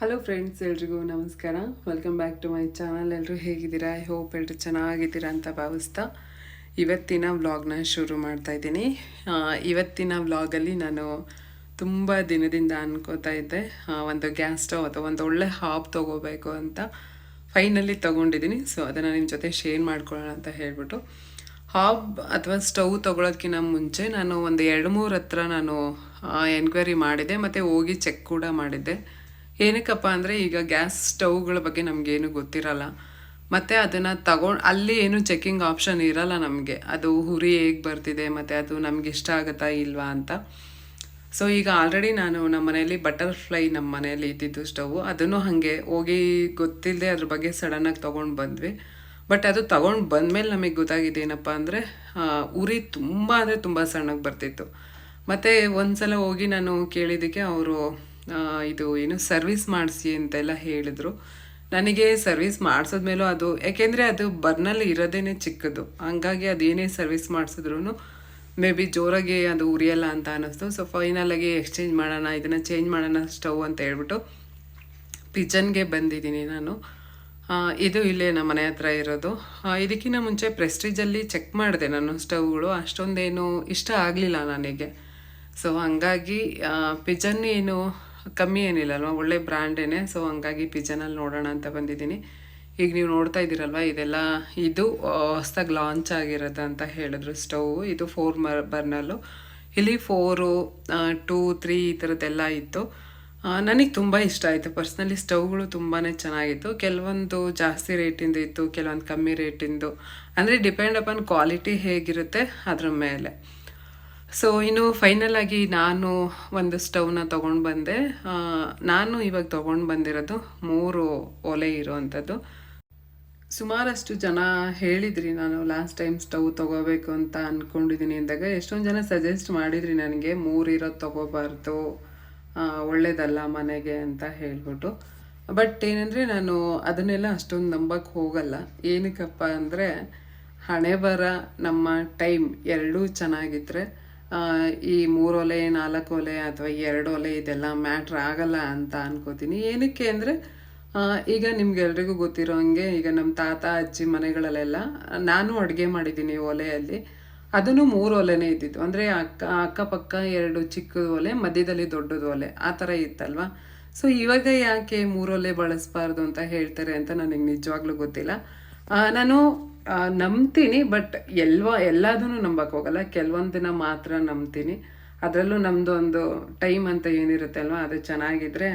Hello friends ಎಲ್ರಿಗೂ ನಮಸ್ಕಾರ. Welcome back to my channel ಎಲ್ಲರೂ ಹೇಗಿದ್ದೀರಾ? ಐ ಹೋಪ್ ಎಲ್ಲರೂ ಚೆನ್ನಾಗಿದ್ದೀರಾ ಅಂತ ಭಾವಿಸ್ತಾ ಇವತ್ತಿನ ವ್ಲಾಗ್ನ ಶುರು ಮಾಡ್ತಾ ಇದ್ದೀನಿ. ಇವತ್ತಿನ ವ್ಲಾಗಲ್ಲಿ ನಾನು ತುಂಬ ದಿನದಿಂದ ಅನ್ಕೋತಾ ಇದ್ದೆ. ಒಂದು ಗ್ಯಾಸ್ ಸ್ಟವ್ ಅಥವಾ ಒಂದು ಒಳ್ಳೆ ಹಾಬ್ ತೊಗೋಬೇಕು ಅಂತ ಫೈನಲಿ ತೊಗೊಂಡಿದ್ದೀನಿ. ಸೊ ಅದನ್ನು ನಿಮ್ಮ ಜೊತೆ ಶೇರ್ ಮಾಡ್ಕೊಳ್ಳೋಣ ಅಂತ ಹೇಳ್ಬಿಟ್ಟು. ಹಾಬ್ ಅಥವಾ ಸ್ಟವ್ ತೊಗೊಳೋದಕ್ಕಿಂತ ಮುಂಚೆ ನಾನು ಒಂದು ಎರಡು ಮೂರು ಹತ್ರ ನಾನು ಎನ್ಕ್ವೈರಿ ಮಾಡಿದೆ ಮತ್ತು ಹೋಗಿ ಚೆಕ್ ಕೂಡ ಮಾಡಿದ್ದೆ. ಏನಕ್ಕಪ್ಪ ಅಂದರೆ ಈಗ ಗ್ಯಾಸ್ ಸ್ಟವ್ಗಳ ಬಗ್ಗೆ ನಮಗೇನು ಗೊತ್ತಿರಲ್ಲ. ಮತ್ತು ಅದನ್ನು ತಗೊಂಡು ಅಲ್ಲಿ ಏನು ಚೆಕಿಂಗ್ ಆಪ್ಷನ್ ಇರಲ್ಲ ನಮಗೆ. ಅದು ಹುರಿ ಹೇಗೆ ಬರ್ತಿದೆ, ಮತ್ತು ಅದು ನಮ್ಗೆ ಇಷ್ಟ ಆಗುತ್ತಾ ಇಲ್ವಾ ಅಂತ. ಸೊ ಈಗ ಆಲ್ರೆಡಿ ನಾನು ನಮ್ಮ ಮನೆಯಲ್ಲಿ ಬಟರ್ಫ್ಲೈ ನಮ್ಮ ಮನೆಯಲ್ಲಿ ಇದ್ದಿದ್ದು ಸ್ಟವ್ ಅದನ್ನು ಹಾಗೆ ಹೋಗಿ ಗೊತ್ತಿಲ್ಲದೆ ಅದ್ರ ಬಗ್ಗೆ ಸಡನ್ನಾಗಿ ತೊಗೊಂಡು ಬಂದ್ವಿ. ಬಟ್ ಅದು ತೊಗೊಂಡು ಬಂದಮೇಲೆ ನಮಗೆ ಗೊತ್ತಾಗಿದೆ ಏನಪ್ಪ ಅಂದರೆ ಉರಿ ತುಂಬ ಅಂದರೆ ತುಂಬ ಸಣ್ಣಗೆ ಬರ್ತಿತ್ತು. ಮತ್ತು ಒಂದು ಸಲ ಹೋಗಿ ನಾನು ಕೇಳಿದ್ದಕ್ಕೆ ಅವರು ಇದು ಏನು ಸರ್ವಿಸ್ ಮಾಡಿಸಿ ಅಂತೆಲ್ಲ ಹೇಳಿದರು. ನನಗೆ ಸರ್ವಿಸ್ ಮಾಡಿಸಿದ್ಮೇಲೂ ಅದು, ಯಾಕೆಂದರೆ ಅದು ಬರ್ನಲ್ಲಿ ಇರೋದೇನೆ ಚಿಕ್ಕದು. ಹಂಗಾಗಿ ಅದೇನೇ ಸರ್ವಿಸ್ ಮಾಡಿಸಿದ್ರು ಮೇ ಬಿ ಜೋರಾಗಿ ಅದು ಉರಿಯಲ್ಲ ಅಂತ ಅನ್ನಿಸ್ತು. ಸೊ ಫೈನಲಾಗಿ ಎಕ್ಸ್ಚೇಂಜ್ ಮಾಡೋಣ, ಇದನ್ನು ಚೇಂಜ್ ಮಾಡೋಣ ಸ್ಟವ್ ಅಂತ ಹೇಳ್ಬಿಟ್ಟು ಪಿಜನ್ಗೆ ಬಂದಿದ್ದೀನಿ ನಾನು. ಇದು ಇಲ್ಲೇ ನಮ್ಮ ಮನೆ ಹತ್ರ ಇರೋದು. ಇದಕ್ಕಿಂತ ಮುಂಚೆ ಪ್ರೆಸ್ಟೀಜಲ್ಲಿ ಚೆಕ್ ಮಾಡಿದೆ ನಾನು ಸ್ಟವ್ಗಳು. ಅಷ್ಟೊಂದೇನು ಇಷ್ಟ ಆಗಲಿಲ್ಲ ನನಗೆ. ಸೊ ಹಂಗಾಗಿ ಪಿಜನ್ ಏನು ಕಮ್ಮಿ ಏನಿಲ್ಲ ಅಲ್ವಾ? ಒಳ್ಳೆ ಬ್ರ್ಯಾಂಡೇನೆ ಸೊ ಹಂಗಾಗಿ ಪಿಜನಲ್ಲಿ ನೋಡೋಣ ಅಂತ ಬಂದಿದ್ದೀನಿ. ಈಗ ನೀವು ನೋಡ್ತಾ ಇದ್ದೀರಲ್ವ, ಇದೆಲ್ಲ ಇದು ಹೊಸ್ದಾಗಿ ಲಾಂಚ್ ಆಗಿರೋದು ಅಂತ ಹೇಳಿದ್ರು ಸ್ಟವ್ ಇದು ಫೋರ್ ಮರ್ ಬರ್ನಲ್ಲು ಇಲ್ಲಿ ಫೋರು ಟೂ ತ್ರೀ ಈ ಥರದ್ದೆಲ್ಲ ಇತ್ತು. ನನಗೆ ತುಂಬ ಇಷ್ಟ ಆಯಿತು. ಪರ್ಸ್ನಲಿ ಸ್ಟವ್ಗಳು ತುಂಬಾ ಚೆನ್ನಾಗಿತ್ತು. ಕೆಲವೊಂದು ಜಾಸ್ತಿ ರೇಟಿಂದು ಇತ್ತು, ಕೆಲವೊಂದು ಕಮ್ಮಿ ರೇಟಿಂದು ಅಂದರೆ ಡಿಪೆಂಡ್ ಅಪಾನ್ ಕ್ವಾಲಿಟಿ ಹೇಗಿರುತ್ತೆ ಅದ್ರ ಮೇಲೆ. ಸೊ ಇನ್ನು ಫೈನಲ್ ಆಗಿ ನಾನು ಒಂದು ಸ್ಟವ್ನ ತೊಗೊಂಡು ಬಂದೆ. ನಾನು ಇವಾಗ ತೊಗೊಂಡು ಬಂದಿರೋದು ಮೂರು ಒಲೆ ಇರೋವಂಥದ್ದು. ಸುಮಾರಷ್ಟು ಜನ ಹೇಳಿದ್ರಿ ನಾನು ಲಾಸ್ಟ್ ಟೈಮ್ ಸ್ಟವ್ ತೊಗೋಬೇಕು ಅಂತ ಅಂದ್ಕೊಂಡಿದ್ದೀನಿ ಅಂದಾಗ ಎಷ್ಟೊಂದು ಜನ ಸಜೆಸ್ಟ್ ಮಾಡಿದ್ರಿ ನನಗೆ ಮೂರಿರೋದು ತೊಗೋಬಾರ್ದು ಆ, ಒಳ್ಳೇದಲ್ಲ ಮನೆಗೆ ಅಂತ ಹೇಳ್ಬಿಟ್ಟು. ಬಟ್ ಏನಂದರೆ ನಾನು ಅದನ್ನೆಲ್ಲ ಅಷ್ಟೊಂದು ನಂಬಕ್ಕೆ ಹೋಗಲ್ಲ. ಏನಕ್ಕಪ್ಪ ಅಂದರೆ ಹಣೆ ಬರ ನಮ್ಮ ಟೈಮ್ ಎರಡೂ ಚೆನ್ನಾಗಿದ್ರೆ ಆ, ಈ ಮೂರು ಒಲೆ, ನಾಲ್ಕು ಒಲೆ ಅಥವಾ ಎರಡು ಒಲೆ ಇದೆಲ್ಲ ಮ್ಯಾಟ್ರ್ ಆಗಲ್ಲ ಅಂತ ಅನ್ಕೋತೀನಿ. ಏನಕ್ಕೆ ಅಂದರೆ ಈಗ ನಿಮ್ಗೆಲ್ರಿಗೂ ಗೊತ್ತಿರೋ ಹಂಗೆ ಈಗ ನಮ್ಮ ತಾತ, ಅಜ್ಜಿ ಮನೆಗಳಲ್ಲೆಲ್ಲ ನಾನು ಅಡುಗೆ ಮಾಡಿದ್ದೀನಿ ಒಲೆಯಲ್ಲಿ. ಅದನ್ನು ಮೂರು ಒಲೆನೇ ಇದ್ದಿತ್ತು ಅಂದರೆ ಅಕ್ಕ, ಅಕ್ಕಪಕ್ಕ ಎರಡು ಚಿಕ್ಕದು ಒಲೆ, ಮಧ್ಯದಲ್ಲಿ ದೊಡ್ಡದು ಒಲೆ. ಆ ಥರ ಇತ್ತಲ್ವಾ? ಸೊ, ಇವಾಗ ಯಾಕೆ ಮೂರು ಒಲೆ ಬಳಸಬಾರ್ದು ಅಂತ ಹೇಳ್ತಾರೆ ಅಂತ ನನಗೆ ನಿಜವಾಗ್ಲೂ ಗೊತ್ತಿಲ್ಲ. ನಾನು ನಂಬ್ತೀನಿ ಬಟ್ ಎಲ್ವ ಎಲ್ಲದನ್ನು ನಂಬಕ್ಕೆ ಹೋಗಲ್ಲ. ದಿನ ಮಾತ್ರ ನಂಬ್ತೀನಿ. ಅದರಲ್ಲೂ ನಮ್ಮದು ಒಂದು ಟೈಮ್ ಅಂತ ಏನಿರುತ್ತೆ ಅಲ್ವಾ? ಅದು ಚೆನ್ನಾಗಿದ್ರೆ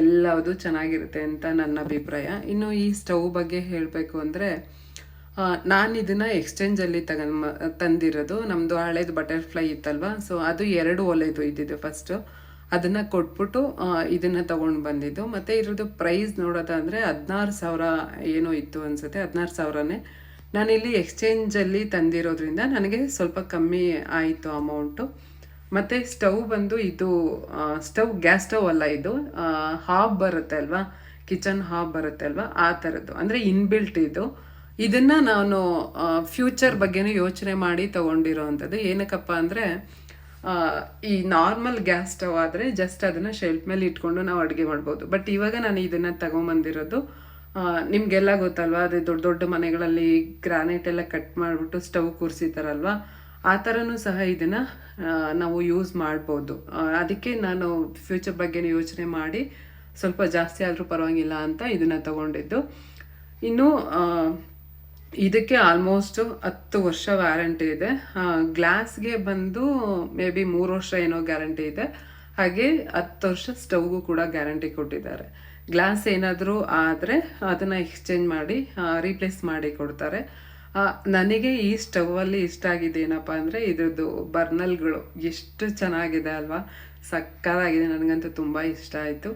ಎಲ್ಲವುದು ಚೆನ್ನಾಗಿರುತ್ತೆ ಅಂತ ನನ್ನ ಅಭಿಪ್ರಾಯ. ಇನ್ನು ಈ ಸ್ಟವ್ ಬಗ್ಗೆ ಹೇಳಬೇಕು ಅಂದರೆ ನಾನು ಇದನ್ನು ಎಕ್ಸ್ಚೇಂಜಲ್ಲಿ ತಗೊಂಡ್ ತಂದಿರೋದು. ನಮ್ಮದು ಹಳೇದು ಬಟರ್ಫ್ಲೈ ಇತ್ತಲ್ವ? ಸೊ ಅದು ಎರಡು ಒಲೆದು ಇದ್ದಿದ್ದು ಫಸ್ಟು ಅದನ್ನು ಕೊಟ್ಬಿಟ್ಟು ಇದನ್ನ ತಗೊಂಡು ಬಂದಿದ್ದು. ಮತ್ತು ಇರೋದು ಪ್ರೈಸ್ ನೋಡೋದಾದರೆ ಹದಿನಾರು ಸಾವಿರ ಏನೋ ಇತ್ತು ಅನಿಸುತ್ತೆ. ಹದಿನಾರು ಸಾವಿರನೇ. ನಾನಿಲ್ಲಿ ಎಕ್ಸ್ಚೇಂಜಲ್ಲಿ ತಂದಿರೋದ್ರಿಂದ ನನಗೆ ಸ್ವಲ್ಪ ಕಮ್ಮಿ ಆಯಿತು ಅಮೌಂಟು. ಮತ್ತು ಸ್ಟವ್ ಬಂದು ಇದು ಸ್ಟವ್, ಗ್ಯಾಸ್ ಸ್ಟವ್ ಅಲ್ಲ ಇದು ಹಾಬ್ ಬರುತ್ತೆ ಅಲ್ವಾ? ಕಿಚನ್ ಹಾಬ್ ಬರುತ್ತೆ ಅಲ್ವಾ? ಆ ಥರದ್ದು. ಅಂದರೆ ಇನ್ಬಿಲ್ಟ್ ಇದು. ಇದನ್ನು ನಾನು ಫ್ಯೂಚರ್ ಬಗ್ಗೆನೂ ಯೋಚನೆ ಮಾಡಿ ತೊಗೊಂಡಿರೋವಂಥದ್ದು ಏನಕ್ಕಪ್ಪ ಅಂದರೆ ಈ ನಾರ್ಮಲ್ ಗ್ಯಾಸ್ ಸ್ಟವ್ ಆದರೆ ಜಸ್ಟ್ ಅದನ್ನು ಶೆಲ್ಫ್ ಮೇಲೆ ಇಟ್ಕೊಂಡು ನಾವು ಅಡುಗೆ ಮಾಡ್ಬೋದು. ಬಟ್ ಇವಾಗ ನಾನು ಇದನ್ನು ತಗೊಂಬಂದಿರೋದು ನಿಮ್ಗೆಲ್ಲ ಗೊತ್ತಲ್ವಾ? ಅದೇ ದೊಡ್ಡ ದೊಡ್ಡ ಮನೆಗಳಲ್ಲಿ ಗ್ರಾನೈಟ್ ಎಲ್ಲ ಕಟ್ ಮಾಡಿಬಿಟ್ಟು ಸ್ಟವ್ ಕೂರಿಸಿತಾರಲ್ವಾ ಆ ಥರನೂ ಸಹ ಇದನ್ನು ನಾವು ಯೂಸ್ ಮಾಡ್ಬೋದು. ಅದಕ್ಕೆ ನಾನು ಫ್ಯೂಚರ್ ಬಗ್ಗೆ ಯೋಚನೆ ಮಾಡಿ ಸ್ವಲ್ಪ ಜಾಸ್ತಿ ಆದರೂ ಪರವಾಗಿಲ್ಲ ಅಂತ ಇದನ್ನು ತಗೊಂಡಿದ್ದು. ಇನ್ನು ಇದಕ್ಕೆ ಆಲ್ಮೋಸ್ಟ್ ಹತ್ತು ವರ್ಷ ವ್ಯಾರಂಟಿ ಇದೆ. ಗ್ಲಾಸ್ಗೆ ಬಂದು ಮೇ ಬಿ ಮೂರು ವರ್ಷ ಏನೋ ಗ್ಯಾರಂಟಿ ಇದೆ. ಹಾಗೆ ಹತ್ತು ವರ್ಷ ಸ್ಟವ್ಗೂ ಕೂಡ ಗ್ಯಾರಂಟಿ ಕೊಟ್ಟಿದ್ದಾರೆ. ಗ್ಲಾಸ್ ಏನಾದರೂ ಆದರೆ ಅದನ್ನು ಎಕ್ಸ್ಚೇಂಜ್ ಮಾಡಿ ರೀಪ್ಲೇಸ್ ಮಾಡಿ ಕೊಡ್ತಾರೆ. ನನಗೆ ಈ ಸ್ಟವಲ್ಲಿ ಇಷ್ಟ ಆಗಿದೆ ಏನಪ್ಪ ಅಂದರೆ ಇದ್ರದ್ದು ಬರ್ನಲ್ಗಳು ಎಷ್ಟು ಚೆನ್ನಾಗಿದೆ ಅಲ್ವಾ? ಸಕ್ಕತ್ತಾಗಿದೆ ನನಗಂತೂ ತುಂಬ ಇಷ್ಟ ಆಯಿತು.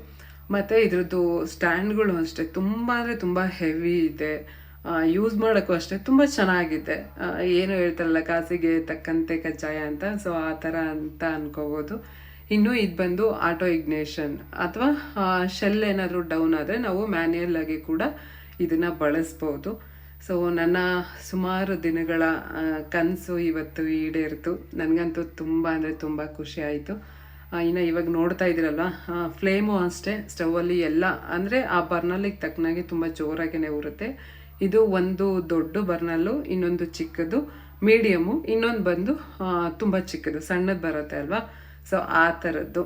ಮತ್ತು ಇದ್ರದ್ದು ಸ್ಟ್ಯಾಂಡ್ಗಳು ಅಷ್ಟೇ, ತುಂಬ ಅಂದರೆ ತುಂಬ ಹೆವಿ ಇದೆ. ಯೂಸ್ ಮಾಡೋಕ್ಕೂ ಅಷ್ಟೇ ತುಂಬ ಚೆನ್ನಾಗಿದೆ. ಏನು ಹೇಳ್ತಾರಲ್ಲ ಕಾಸಿಗೆ ತಕ್ಕಂತೆ ಕಜ್ಜಾಯ ಅಂತ ಸೊ ಆ ಥರ ಅಂತ ಅನ್ಕೋಬೋದು. ಇನ್ನು ಇದು ಬಂದು ಆಟೋ ಇಗ್ನೇಷನ್ ಅಥವಾ ಶೆಲ್ ಏನಾದರೂ ಡೌನ್ ಆದರೆ ನಾವು ಮ್ಯಾನ್ಯಲ್ ಆಗಿ ಕೂಡ ಇದನ್ನು ಬಳಸ್ಬೋದು. ಸೊ ನನ್ನ ಸುಮಾರು ದಿನಗಳ ಕನಸು ಇವತ್ತು ಈಡೇರಿತು. ನನಗಂತೂ ತುಂಬ ಅಂದರೆ ತುಂಬ ಖುಷಿ ಆಯಿತು. ಇನ್ನು ಇವಾಗ ನೋಡ್ತಾ ಇದ್ದೀರಲ್ವ ಫ್ಲೇಮು ಅಷ್ಟೇ. ಸ್ಟವಲ್ಲಿ ಎಲ್ಲ ಅಂದರೆ ಆ ಬರ್ನಲ್ಲಿಗೆ ತಕ್ಕನಾಗೆ ತುಂಬ ಜೋರಾಗೇ ಉರುತ್ತೆ. ಇದು ಒಂದು ದೊಡ್ಡ ಬರ್ನಲ್ಲು, ಇನ್ನೊಂದು ಚಿಕ್ಕದು ಮೀಡಿಯಮ್ಮು ಇನ್ನೊಂದು ಬಂದು ತುಂಬ ಚಿಕ್ಕದು, ಸಣ್ಣದು ಬರುತ್ತೆ ಅಲ್ವಾ? ಸೊ ಆ ಥರದ್ದು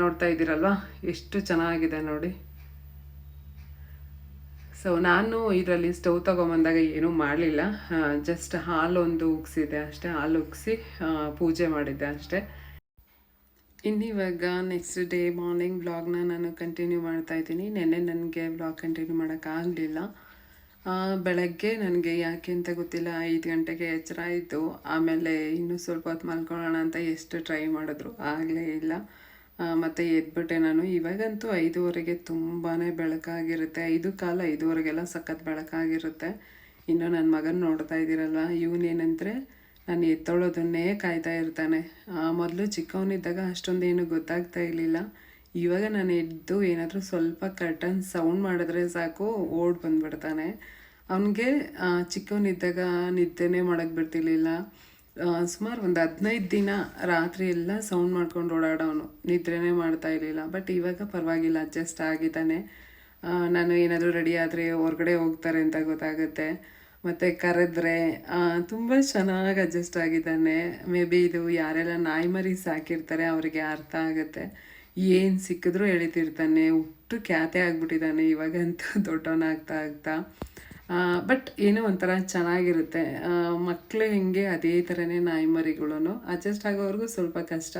ನೋಡ್ತಾ ಇದ್ದೀರಲ್ವ? ಎಷ್ಟು ಚೆನ್ನಾಗಿದೆ ನೋಡಿ. ಸೊ ನಾನು ಇದರಲ್ಲಿ ಸ್ಟವ್ ತೊಗೊಂಬಂದಾಗ ಏನೂ ಮಾಡಲಿಲ್ಲ. ಜಸ್ಟ್ ಹಾಲೊಂದು ಉಗ್ಸಿದೆ ಅಷ್ಟೇ. ಹಾಲು ಉಗ್ಸಿ ಪೂಜೆ ಮಾಡಿದ್ದೆ ಅಷ್ಟೇ. ಇನ್ನಿವಾಗ ನೆಕ್ಸ್ಟ್ ಡೇ ಮಾರ್ನಿಂಗ್ ಬ್ಲಾಗ್ನ ನಾನು ಕಂಟಿನ್ಯೂ ಮಾಡ್ತಾ ಇದ್ದೀನಿ. ನೆನ್ನೆ ನನಗೆ ಬ್ಲಾಗ್ ಕಂಟಿನ್ಯೂ ಮಾಡೋಕ್ಕಾಗಲಿಲ್ಲ ಬೆಳಗ್ಗೆ ನನಗೆ ಯಾಕೆ ಅಂತ ಗೊತ್ತಿಲ್ಲ. ಐದು ಗಂಟೆಗೆ ಎಚ್ಚರ ಆಯಿತು. ಆಮೇಲೆ ಇನ್ನೂ ಸ್ವಲ್ಪ ಹೊತ್ತು ಮಲ್ಕೊಳ್ಳೋಣ ಅಂತ ಎಷ್ಟು ಟ್ರೈ ಮಾಡಿದ್ರು ಆಗಲೇ ಇಲ್ಲ. ಮತ್ತು ಎದ್ಬಿಟ್ಟೆ ನಾನು. ಇವಾಗಂತೂ ಐದುವರೆಗೆ ತುಂಬಾ ಬೆಳಕಾಗಿರುತ್ತೆ. ಐದು ಕಾಲ ಐದುವರೆಗೆಲ್ಲ ಸಖತ್ ಬೆಳಕಾಗಿರುತ್ತೆ. ಇನ್ನು ನನ್ನ ಮಗನ ನೋಡ್ತಾ ಇದ್ದೀರಲ್ಲ ಇವನೇನಂದರೆ ನಾನು ಎತ್ತೊಳ್ಳೋದನ್ನೇ ಕಾಯ್ತಾ ಇರ್ತಾನೆ. ಮೊದಲು ಚಿಕ್ಕವನಿದ್ದಾಗ ಅಷ್ಟೊಂದೇನು ಗೊತ್ತಾಗ್ತಾ ಇರಲಿಲ್ಲ. ಇವಾಗ ನಾನು ಎದ್ದು ಏನಾದರೂ ಸ್ವಲ್ಪ ಕರ್ಟನ್ ಸೌಂಡ್ ಮಾಡಿದ್ರೆ ಸಾಕು, ಓಡ್ ಬಂದ್ಬಿಡ್ತಾನೆ. ಅವನಿಗೆ ಚಿಕ್ಕವನಿದ್ದಾಗ ನಿದ್ದೆನೇ ಮಾಡೋಕ್ಕೆ ಬಿಡ್ತಿರ್ಲಿಲ್ಲ. ಸುಮಾರು ಒಂದು ಹದಿನೈದು ದಿನ ರಾತ್ರಿ ಎಲ್ಲ ಸೌಂಡ್ ಮಾಡ್ಕೊಂಡು ಓಡಾಡೋನು ನಿದ್ರೆನೇ ಮಾಡ್ತಾ ಇರಲಿಲ್ಲ. ಬಟ್ ಇವಾಗ ಪರವಾಗಿಲ್ಲ ಅಡ್ಜಸ್ಟ್ ಆಗಿದ್ದಾನೆ. ನಾನು ಏನಾದರೂ ರೆಡಿ ಆದರೆ ಹೊರಗಡೆ ಹೋಗ್ತಾರೆ ಅಂತ ಗೊತ್ತಾಗುತ್ತೆ. ಮತ್ತು ಕರೆದ್ರೆ ತುಂಬ ಚೆನ್ನಾಗಿ ಅಡ್ಜಸ್ಟ್ ಆಗಿದ್ದಾನೆ. ಮೇ ಬಿ ಇದು ಯಾರೆಲ್ಲ ನಾಯಿ ಮರಿ ಸಾಕಿರ್ತಾರೆ ಅವರಿಗೆ ಅರ್ಥ ಆಗುತ್ತೆ. ಏನು ಸಿಕ್ಕಿದ್ರೂ ಎಳಿತಿರ್ತಾನೆ, ಹುಟ್ಟು ಖ್ಯಾತೆ ಆಗಿಬಿಟ್ಟಿದ್ದಾನೆ, ಇವಾಗಂತೂ ದೊಡ್ಡವನಾಗ್ತಾ ಆಗ್ತಾ ಬಟ್ ಏನೋ ಒಂಥರ ಚೆನ್ನಾಗಿರುತ್ತೆ. ಮಕ್ಕಳು ಹಿಂಗೆ ಅದೇ ಥರನೇ ನಾಯಿ ಮರಿಗಳು ಅಡ್ಜಸ್ಟ್ ಆಗೋವರೆಗೂ ಸ್ವಲ್ಪ ಕಷ್ಟ.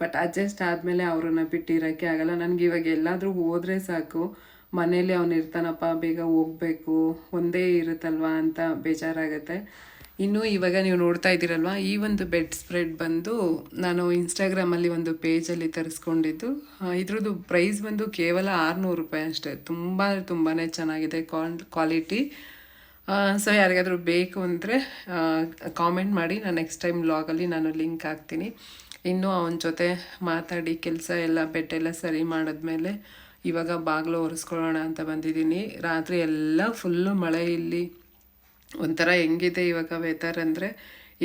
ಬಟ್ ಅಡ್ಜಸ್ಟ್ ಆದಮೇಲೆ ಅವ್ರನ್ನ ಬಿಟ್ಟಿರೋಕ್ಕೆ ಆಗಲ್ಲ. ನನಗೆ ಇವಾಗ ಎಲ್ಲಾದರೂ ಹೋದರೆ ಸಾಕು. ಮನೇಲಿ ಅವನು ಇರ್ತಾನಪ್ಪ, ಬೇಗ ಹೋಗಬೇಕು. ಒಂದೇ ಇರುತ್ತಲ್ವಾ ಅಂತ ಬೇಜಾರಾಗುತ್ತೆ. ಇನ್ನು ಇವಾಗ ನೀವು ನೋಡ್ತಾ ಇದ್ದೀರಲ್ವ, ಈ ಒಂದು ಬೆಡ್ ಸ್ಪ್ರೆಡ್ ಬಂದು ನಾನು ಇನ್ಸ್ಟಾಗ್ರಾಮಲ್ಲಿ ಒಂದು ಪೇಜಲ್ಲಿ ತರಿಸ್ಕೊಂಡಿದ್ದು. ಇದ್ರದ್ದು ಪ್ರೈಸ್ ಬಂದು ಕೇವಲ ಆರುನೂರು ರೂಪಾಯಿ ಅಷ್ಟೇ. ತುಂಬ ತುಂಬಾ ಚೆನ್ನಾಗಿದೆ ಕ್ವಾಲಿಟಿ ಸೊ ಯಾರಿಗಾದರೂ ಬೇಕು ಅಂದರೆ ಕಾಮೆಂಟ್ ಮಾಡಿ. ನಾನು ನೆಕ್ಸ್ಟ್ ಟೈಮ್ ಲಾಗಲ್ಲಿ ನಾನು ಲಿಂಕ್ ಹಾಕ್ತೀನಿ. ಇನ್ನೂ ಅವನ ಜೊತೆ ಮಾತಾಡಿ, ಕೆಲಸ ಎಲ್ಲ ಬೆಡ್ ಎಲ್ಲ ಸರಿ ಮಾಡಿದ್ಮೇಲೆ ಇವಾಗ ಬಾಗಿಲು ಒರೆಸ್ಕೊಳ್ಳೋಣ ಅಂತ ಬಂದಿದ್ದೀನಿ. ರಾತ್ರಿ ಎಲ್ಲ ಫುಲ್ಲು ಮಳೆ ಇಲ್ಲಿ. ಒಂಥರ ಹೆಂಗಿದೆ ಇವಾಗ ವೆದರ್ ಅಂದರೆ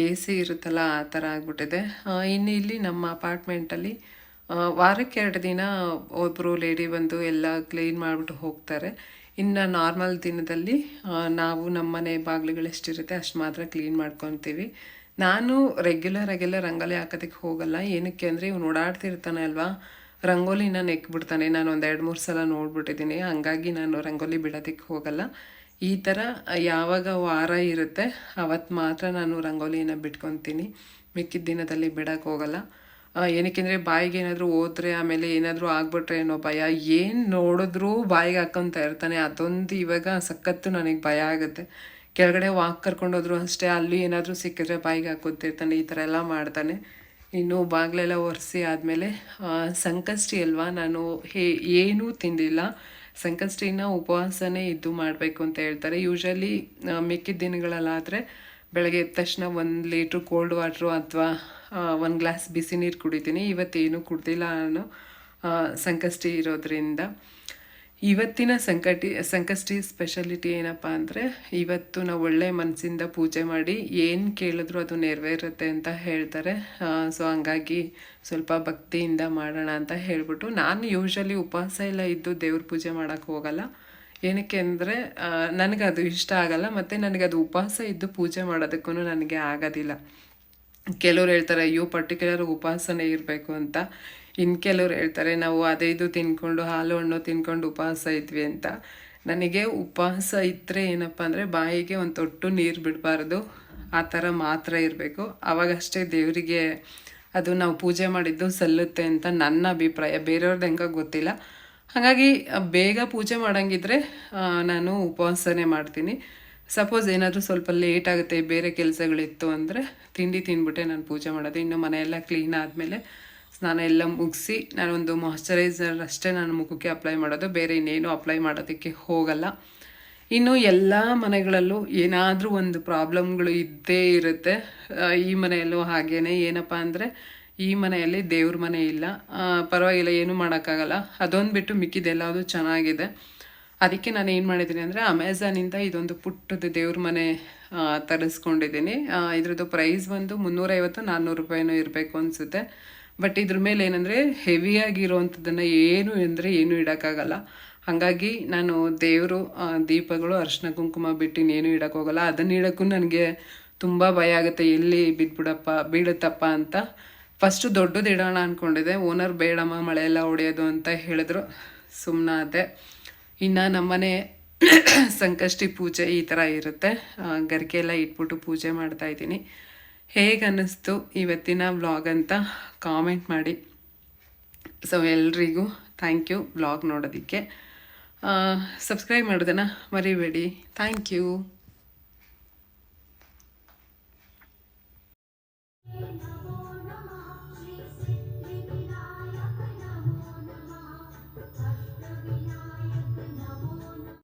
ಎ ಸಿ ಇರುತ್ತಲ್ಲ ಆ ಥರ ಆಗಿಬಿಟ್ಟಿದೆ. ಇನ್ನು ಇಲ್ಲಿ ನಮ್ಮ ಅಪಾರ್ಟ್ಮೆಂಟಲ್ಲಿ ವಾರಕ್ಕೆ ಎರಡು ದಿನ ಒಬ್ಬರು ಲೇಡಿ ಬಂದು ಎಲ್ಲ ಕ್ಲೀನ್ ಮಾಡಿಬಿಟ್ಟು ಹೋಗ್ತಾರೆ. ಇನ್ನು ನಾರ್ಮಲ್ ದಿನದಲ್ಲಿ ನಾವು ನಮ್ಮ ಮನೆ ಬಾಗಿಲುಗಳು ಎಷ್ಟಿರುತ್ತೆ ಅಷ್ಟು ಮಾತ್ರ ಕ್ಲೀನ್ ಮಾಡ್ಕೊತೀವಿ. ನಾನು ರೆಗ್ಯುಲರ್ ಆಗೆಲ್ಲ ರಂಗೋಲಿ ಹಾಕೋದಕ್ಕೆ ಹೋಗಲ್ಲ. ಏನಕ್ಕೆ ಅಂದರೆ ಇವ್ನು ಓಡಾಡ್ತಿರ್ತಾನೆ ಅಲ್ವಾ? ರಂಗೋಲಿನ ನೆಕ್ಬಿಡ್ತಾನೆ. ನಾನು ಒಂದು ಎರಡು ಮೂರು ಸಲ ನೋಡ್ಬಿಟ್ಟಿದ್ದೀನಿ. ಹಂಗಾಗಿ ನಾನು ರಂಗೋಲಿ ಬಿಡೋದಕ್ಕೆ ಹೋಗಲ್ಲ. ಈ ಥರ ಯಾವಾಗ ವಾರ ಇರುತ್ತೆ ಅವತ್ತು ಮಾತ್ರ ನಾನು ರಂಗೋಲಿಯನ್ನು ಬಿಟ್ಕೊತೀನಿ. ಮಿಕ್ಕಿದ ದಿನದಲ್ಲಿ ಬಿಡೋಕ್ಕೆ ಹೋಗಲ್ಲ. ಏನಕ್ಕೆಂದರೆ ಬಾಯಿಗೆ ಏನಾದರೂ ಹೋದ್ರೆ, ಆಮೇಲೆ ಏನಾದರೂ ಆಗ್ಬಿಟ್ರೆ ಏನೋ ಭಯ. ಏನು ನೋಡಿದ್ರೂ ಬಾಯಿಗೆ ಹಾಕೊತ ಇರ್ತಾನೆ. ಅದೊಂದು ಇವಾಗ ಸಖತ್ತು ನನಗೆ ಭಯ ಆಗುತ್ತೆ. ಕೆಳಗಡೆ ವಾಕ್ ಕರ್ಕೊಂಡೋದ್ರು ಅಷ್ಟೇ, ಅಲ್ಲಿ ಏನಾದರೂ ಸಿಕ್ಕಿದ್ರೆ ಬಾಯಿಗೆ ಹಾಕೋತಿರ್ತಾನೆ, ಈ ಥರ ಎಲ್ಲ ಮಾಡ್ತಾನೆ. ಇನ್ನು ಬಾಗಿಲೆಲ್ಲ ಒರೆಸಿ ಆದಮೇಲೆ ಸಂಕಷ್ಟಿ ಅಲ್ವಾ? ನಾನು ಹೇ, ಏನೂ ತಿಂದಿಲ್ಲ. ಸಂಕಷ್ಟಿನ ಉಪವಾಸನೇ ಇದ್ದು ಮಾಡಬೇಕು ಅಂತ ಹೇಳ್ತಾರೆ. ಯೂಶಲಿ ಮಿಕ್ಕಿದ ದಿನಗಳಲ್ಲಾದರೆ ಬೆಳಗ್ಗೆ ಎದ್ದ ತಕ್ಷಣ ಒಂದು ಲೀಟ್ರ್ ಕೋಲ್ಡ್ ವಾಟ್ರು ಅಥವಾ ಒಂದು ಗ್ಲಾಸ್ ಬಿಸಿ ನೀರು ಕುಡಿತೀನಿ. ಇವತ್ತೇನು ಕುಡ್ದಿಲ್ಲ ನಾನು ಸಂಕಷ್ಟಿ ಇರೋದ್ರಿಂದ. ಇವತ್ತಿನ ಸಂಕಟಿ, ಸಂಕಷ್ಟಿ ಸ್ಪೆಷಾಲಿಟಿ ಏನಪ್ಪ ಅಂದರೆ ಇವತ್ತು ನಾವು ಒಳ್ಳೆ ಮನಸ್ಸಿಂದ ಪೂಜೆ ಮಾಡಿ ಏನು ಕೇಳಿದ್ರು ಅದು ನೆರವೇರುತ್ತೆ ಅಂತ ಹೇಳ್ತಾರೆ. ಸೊ ಹಂಗಾಗಿ ಸ್ವಲ್ಪ ಭಕ್ತಿಯಿಂದ ಮಾಡೋಣ ಅಂತ ಹೇಳ್ಬಿಟ್ಟು ನಾನು ಯೂಶಲಿ ಉಪವಾಸ ಎಲ್ಲ ಇದ್ದು ದೇವ್ರ ಪೂಜೆ ಮಾಡೋಕ್ಕೆ ಹೋಗಲ್ಲ. ಏನಕ್ಕೆ ಅಂದರೆ ನನಗದು ಇಷ್ಟ ಆಗಲ್ಲ ಮತ್ತು ನನಗೆ ಅದು ಉಪವಾಸ ಇದ್ದು ಪೂಜೆ ಮಾಡೋದಕ್ಕೂ ನನಗೆ ಆಗೋದಿಲ್ಲ. ಕೆಲವ್ರು ಹೇಳ್ತಾರೆ, ಅಯ್ಯೋ ಪರ್ಟಿಕ್ಯುಲರ್ ಉಪವಾಸನೇ ಇರಬೇಕು ಅಂತ. ಇನ್ನು ಕೆಲವ್ರು ಹೇಳ್ತಾರೆ, ನಾವು ಅದೇ ಇದು ತಿನ್ಕೊಂಡು ಹಾಲು ಹಣ್ಣು ತಿನ್ಕೊಂಡು ಉಪವಾಸ ಇದ್ವಿ ಅಂತ. ನನಗೆ ಉಪವಾಸ ಇದ್ದರೆ ಏನಪ್ಪ ಅಂದರೆ ಬಾಯಿಗೆ ಒಂದು ತೊಟ್ಟು ನೀರು ಬಿಡಬಾರ್ದು, ಆ ಥರ ಮಾತ್ರ ಇರಬೇಕು. ಅವಾಗಷ್ಟೇ ದೇವರಿಗೆ ಅದು ನಾವು ಪೂಜೆ ಮಾಡಿದ್ದು ಸಲ್ಲುತ್ತೆ ಅಂತ ನನ್ನ ಅಭಿಪ್ರಾಯ. ಬೇರೆಯವ್ರದ್ದು ಹೆಂಗೆ ಗೊತ್ತಿಲ್ಲ. ಹಾಗಾಗಿ ಬೇಗ ಪೂಜೆ ಮಾಡೋಂಗಿದ್ರೆ ನಾನು ಉಪವಾಸನೇ ಮಾಡ್ತೀನಿ. ಸಪೋಸ್ ಏನಾದರೂ ಸ್ವಲ್ಪ ಲೇಟ್ ಆಗುತ್ತೆ, ಬೇರೆ ಕೆಲಸಗಳಿತ್ತು ಅಂದರೆ ತಿಂಡಿ ತಿಂದ್ಬಿಟ್ಟೆ ನಾನು ಪೂಜೆ ಮಾಡೋದು. ಇನ್ನು ಮನೆಯೆಲ್ಲ ಕ್ಲೀನ್ ಆದಮೇಲೆ ಸ್ನಾನ ಎಲ್ಲ ಮುಗಿಸಿ ನಾನೊಂದು ಮಾಯಿಶ್ಚರೈಸರ್ ಅಷ್ಟೇ ನಾನು ಮುಖಕ್ಕೆ ಅಪ್ಲೈ ಮಾಡೋದು, ಬೇರೆ ಇನ್ನೇನು ಅಪ್ಲೈ ಮಾಡೋದಕ್ಕೆ ಹೋಗಲ್ಲ. ಇನ್ನು ಎಲ್ಲ ಮನೆಗಳಲ್ಲೂ ಏನಾದರೂ ಒಂದು ಪ್ರಾಬ್ಲಮ್ಗಳು ಇದ್ದೇ ಇರುತ್ತೆ. ಈ ಮನೆಯಲ್ಲೂ ಹಾಗೇ ಏನಪ್ಪ ಅಂದರೆ, ಈ ಮನೆಯಲ್ಲಿ ದೇವ್ರ ಮನೆ ಇಲ್ಲ. ಪರವಾಗಿಲ್ಲ, ಏನೂ ಮಾಡೋಕ್ಕಾಗಲ್ಲ. ಅದೊಂದು ಬಿಟ್ಟು ಮಿಕ್ಕಿದೆಲ್ಲದು ಚೆನ್ನಾಗಿದೆ. ಅದಕ್ಕೆ ನಾನು ಏನು ಮಾಡಿದ್ದೀನಿ ಅಂದರೆ ಅಮೆಝಾನಿಂದ ಇದೊಂದು ಪುಟ್ಟದ ದೇವ್ರ ಮನೆ ತರಿಸ್ಕೊಂಡಿದ್ದೀನಿ. ಇದ್ರದ್ದು ಪ್ರೈಸ್ ಬಂದು ಮುನ್ನೂರೈವತ್ತು ನಾನ್ನೂರು ರೂಪಾಯಿನೂ ಇರಬೇಕು ಅನಿಸುತ್ತೆ. ಬಟ್ ಇದ್ರ ಮೇಲೆ ಏನಂದರೆ ಹೆವಿಯಾಗಿರೋವಂಥದ್ದನ್ನು ಏನು ಅಂದರೆ ಏನು ಇಡೋಕ್ಕಾಗಲ್ಲ. ಹಾಗಾಗಿ ನಾನು ದೇವರು ದೀಪಗಳು, ಅರ್ಶಿನ ಕುಂಕುಮ ಬಿಟ್ಟು ಏನು ಇಡೋಕ್ಕೋಗಲ್ಲ ಅದನ್ನ ಇಡೋಕ್ಕೂ ನನಗೆ ತುಂಬ ಭಯ ಆಗುತ್ತೆ. ಎಲ್ಲಿ ಬಿದ್ದುಬಿಡಪ್ಪ ಬೀಳುತ್ತಪ್ಪ ಅಂತ. ಫಸ್ಟು ದೊಡ್ಡದು ಇಡೋಣ ಅಂದ್ಕೊಂಡಿದ್ದೆ ಓನರ್ ಬೇಡಮ್ಮ ಮಳೆ ಎಲ್ಲ ಹೊಡೆಯೋದು ಅಂತ ಹೇಳಿದ್ರು. ಸುಮ್ಮನಾದೆ ಇನ್ನು ನಮ್ಮನೆ ಸಂಕಷ್ಟಿ ಪೂಜೆ ಈ ಥರ ಇರುತ್ತೆ. ಗರಿಕೆ ಎಲ್ಲ ಇಟ್ಬಿಟ್ಟು ಪೂಜೆ ಮಾಡ್ತಾ ಇದ್ದೀನಿ. ಹೇಗೆ ಅನ್ನಿಸ್ತು ಇವತ್ತಿನ ವ್ಲಾಗ್ ಅಂತ ಕಾಮೆಂಟ್ ಮಾಡಿ. ಸೊ ಎಲ್ರಿಗೂ ಥ್ಯಾಂಕ್ ಯು ವ್ಲಾಗ್ ನೋಡೋದಕ್ಕೆ. ಸಬ್ಸ್ಕ್ರೈಬ್ ಮಾಡೋದನ್ನ ಮರಿಬೇಡಿ. Thank you